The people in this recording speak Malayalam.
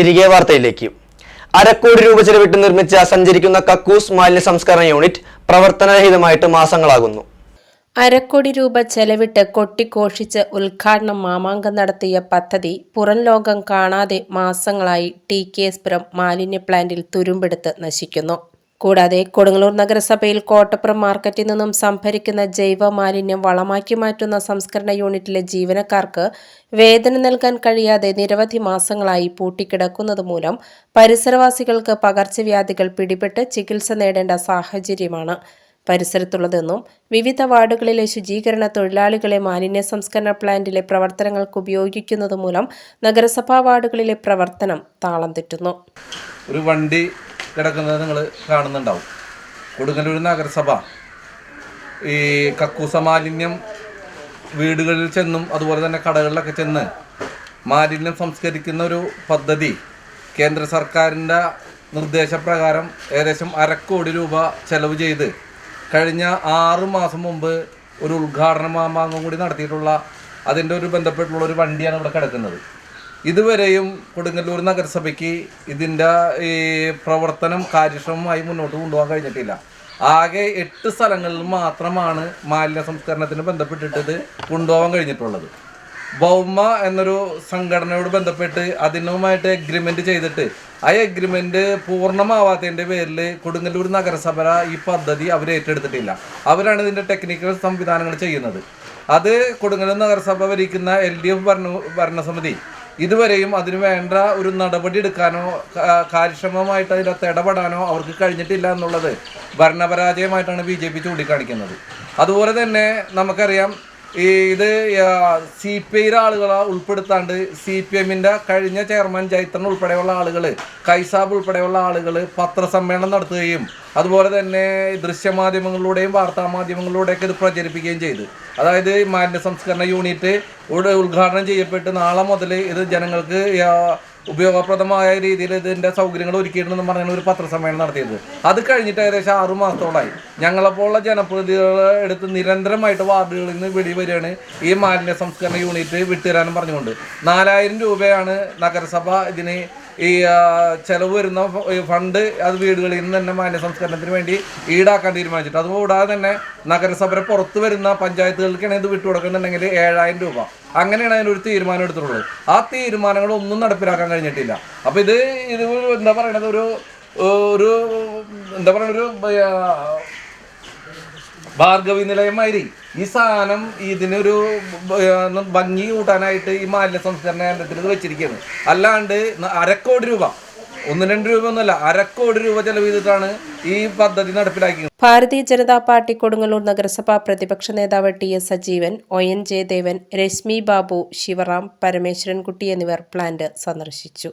തിരികെ വാർത്തയിലേക്ക്. അരക്കോടി രൂപ ചെലവിട്ട് നിർമ്മിച്ച സഞ്ചരിക്കുന്ന കക്കൂസ് മാലിന്യ സംസ്കരണ യൂണിറ്റ് പ്രവർത്തനരഹിതമായിട്ട് മാസങ്ങളാകുന്നു. അരക്കോടി രൂപ ചെലവിട്ട് കൊട്ടിഘോഷിച്ച് ഉദ്ഘാടനം മാമാങ്കം നടത്തിയ പദ്ധതി പുറം ലോകം കാണാതെ മാസങ്ങളായി ടി കെ എസ് പുരം മാലിന്യ പ്ലാന്റിൽ തുരുമ്പെടുത്ത് നശിക്കുന്നു. കൂടാതെ കൊടുങ്ങല്ലൂർ നഗരസഭയിൽ കോട്ടപ്പുറം മാർക്കറ്റിൽ നിന്നും സംഭരിക്കുന്ന ജൈവ മാലിന്യം വളമാക്കി മാറ്റുന്ന സംസ്കരണ യൂണിറ്റിലെ ജീവനക്കാർക്ക് വേതനം നൽകാൻ കഴിയാതെ നിരവധി മാസങ്ങളായി പൂട്ടിക്കിടക്കുന്നത് മൂലം പരിസരവാസികൾക്ക് പകർച്ചവ്യാധികൾ പിടിപെട്ട് ചികിത്സ നേടേണ്ട സാഹചര്യമാണ്. പരിസരത്തുള്ളതെന്നും വിവിധ വാർഡുകളിലെ ശുചീകരണ തൊഴിലാളികളെ മാലിന്യ സംസ്കരണ പ്ലാന്റിലെ പ്രവർത്തനങ്ങൾക്ക് ഉപയോഗിക്കുന്നത് മൂലം നഗരസഭാ വാർഡുകളിലെ പ്രവർത്തനം താളം തെറ്റുന്നു. ഒരു വണ്ടി കിടക്കുന്നത് നിങ്ങൾ കാണുന്നുണ്ടാവും. കൊടുങ്ങല്ലൂർ നഗരസഭ. ഈ കക്കൂസ മാലിന്യം വീടുകളിൽ ചെന്നും അതുപോലെ തന്നെ കടകളിലൊക്കെ ചെന്ന് മാലിന്യം സംസ്കരിക്കുന്ന ഒരു പദ്ധതി കേന്ദ്ര സർക്കാരിന്റെ നിർദ്ദേശപ്രകാരം ഏകദേശം അരക്കോടി രൂപ ചെലവ് ചെയ്ത് കഴിഞ്ഞ ആറു മാസം മുമ്പ് ഒരു ഉദ്ഘാടന മാമാങ്കം കൂടി നടത്തിയിട്ടുള്ള അതിന്റെ ഒരു ബന്ധപ്പെട്ടുള്ള ഒരു വണ്ടിയാണ് ഇവിടെ കിടക്കുന്നത്. ഇതുവരെയും കൊടുങ്ങല്ലൂർ നഗരസഭയ്ക്ക് ഇതിന്റെ ഈ പ്രവർത്തനം കാര്യക്ഷമമായി മുന്നോട്ട് കൊണ്ടുപോകാൻ കഴിഞ്ഞിട്ടില്ല. ആകെ എട്ട് സ്ഥലങ്ങളിൽ മാത്രമാണ് മാലിന്യ സംസ്കരണത്തിന് ബന്ധപ്പെട്ടിട്ട് ഇത് കൊണ്ടുപോകാൻ കഴിഞ്ഞിട്ടുള്ളത്. ബൗമ എന്നൊരു സംഘടനയോട് ബന്ധപ്പെട്ട് അതിനുമായിട്ട് എഗ്രിമെന്റ് ചെയ്തിട്ട് ആ എഗ്രിമെന്റ് പൂർണമാവാത്തതിന്റെ പേരിൽ കൊടുങ്ങല്ലൂർ നഗരസഭ ഈ പദ്ധതി അവർ ഏറ്റെടുത്തിട്ടില്ല. അവരാണ് ഇതിന്റെ ടെക്നിക്കൽ സംവിധാനങ്ങൾ ചെയ്യുന്നത്. അത് കൊടുങ്ങല്ലൂർ നഗരസഭ ഭരിക്കുന്ന എൽ ഡി എഫ് ഭരണ ഭരണസമിതി ഇതുവരെയും അതിന് വേണ്ട ഒരു നടപടി എടുക്കാനോ കാര്യക്ഷമമായിട്ട് അതിനകത്ത് ഇടപെടാനോ അവർക്ക് കഴിഞ്ഞിട്ടില്ല എന്നുള്ളത് ഭരണപരാജയമായിട്ടാണ് ബി ജെ പി ചൂണ്ടിക്കാണിക്കുന്നത്. അതുപോലെ തന്നെ നമുക്കറിയാം ഈ ഇത് സി പി ഐയിലെ ആളുകളെ ഉൾപ്പെടുത്താണ്ട് സി പി എമ്മിന്റെ കഴിഞ്ഞ ചെയർമാൻ ജൈത്രൻ ഉൾപ്പെടെയുള്ള ആളുകൾ കൈസാബ് ഉൾപ്പെടെയുള്ള ആളുകൾ പത്രസമ്മേളനം നടത്തുകയും അതുപോലെ തന്നെ ദൃശ്യമാധ്യമങ്ങളിലൂടെയും വാർത്താ മാധ്യമങ്ങളിലൂടെയൊക്കെ ഇത് പ്രചരിപ്പിക്കുകയും ചെയ്തു. അതായത് മാലിന്യ സംസ്കരണ യൂണിറ്റ് ഇവിടെ ഉദ്ഘാടനം ചെയ്യപ്പെട്ട് നാളെ മുതൽ ഇത് ജനങ്ങൾക്ക് ഉപയോഗപ്രദമായ രീതിയിൽ ഇതിന്റെ സൗകര്യങ്ങൾ ഒരുക്കിയിട്ടുണ്ടെന്ന് പറഞ്ഞാണ് ഒരു പത്രസമ്മേളനം നടത്തിയത്. അത് കഴിഞ്ഞിട്ട് ഏകദേശം ആറു മാസത്തോളമായി. ഞങ്ങളെപ്പോലുള്ള ജനപ്രതിനിധികളെ എടുത്ത് നിരന്തരമായിട്ട് വാർഡുകളിൽ നിന്ന് വെളി വരികയാണ് ഈ മാലിന്യ സംസ്കരണ യൂണിറ്റ് വിട്ടുതരാനും പറഞ്ഞുകൊണ്ട്. നാലായിരം രൂപയാണ് നഗരസഭ ഇതിന് ഈ ചെലവ് വരുന്ന ഫണ്ട് അത് വീടുകളിൽ നിന്ന് തന്നെ മാലിന്യ സംസ്കരണത്തിന് വേണ്ടി ഈടാക്കാൻ തീരുമാനിച്ചിട്ട്. അതുകൂടാതെ തന്നെ നഗരസഭയുടെ പുറത്ത് വരുന്ന പഞ്ചായത്തുകൾക്കാണ് ഇത് വിട്ടുകൊടുക്കുന്നുണ്ടെങ്കിൽ ഏഴായിരം രൂപ. അങ്ങനെയാണ് അതിനൊരു തീരുമാനം എടുത്തിട്ടുള്ളത്. ആ തീരുമാനങ്ങൾ ഒന്നും നടപ്പിലാക്കാൻ കഴിഞ്ഞിട്ടില്ല. അപ്പോൾ ഇത് ഇത് എന്താ പറയണത്? ഒരു ഒരു എന്താ പറയണ ഒരു ഭാർഗവി നിലയമായിരി ഈ സാധനം ഇതിനൊരു ഭംഗി കൂട്ടാനായിട്ട് ഈ മാലിന്യ സംസ്കരണ കേന്ദ്രത്തിൽ ഇത് വെച്ചിരിക്കുകയാണ്. അല്ലാണ്ട് അരക്കോടി രൂപ. ഒന്ന് രണ്ട് രൂപ ഒന്നല്ല അരക്കോടി രൂപ ചെലവ് ചെയ്തിട്ടാണ് ഈ പദ്ധതി നടപ്പിലാക്കിയത്. ഭാരതീയ ജനതാ പാർട്ടി കൊടുങ്ങല്ലൂർ നഗരസഭാ പ്രതിപക്ഷ നേതാവ് T S Sajeevan O N Jayadevan Rashmi Babu Sivaram Parameswarankutty എന്നിവർ പ്ലാന്റ് സന്ദർശിച്ചു.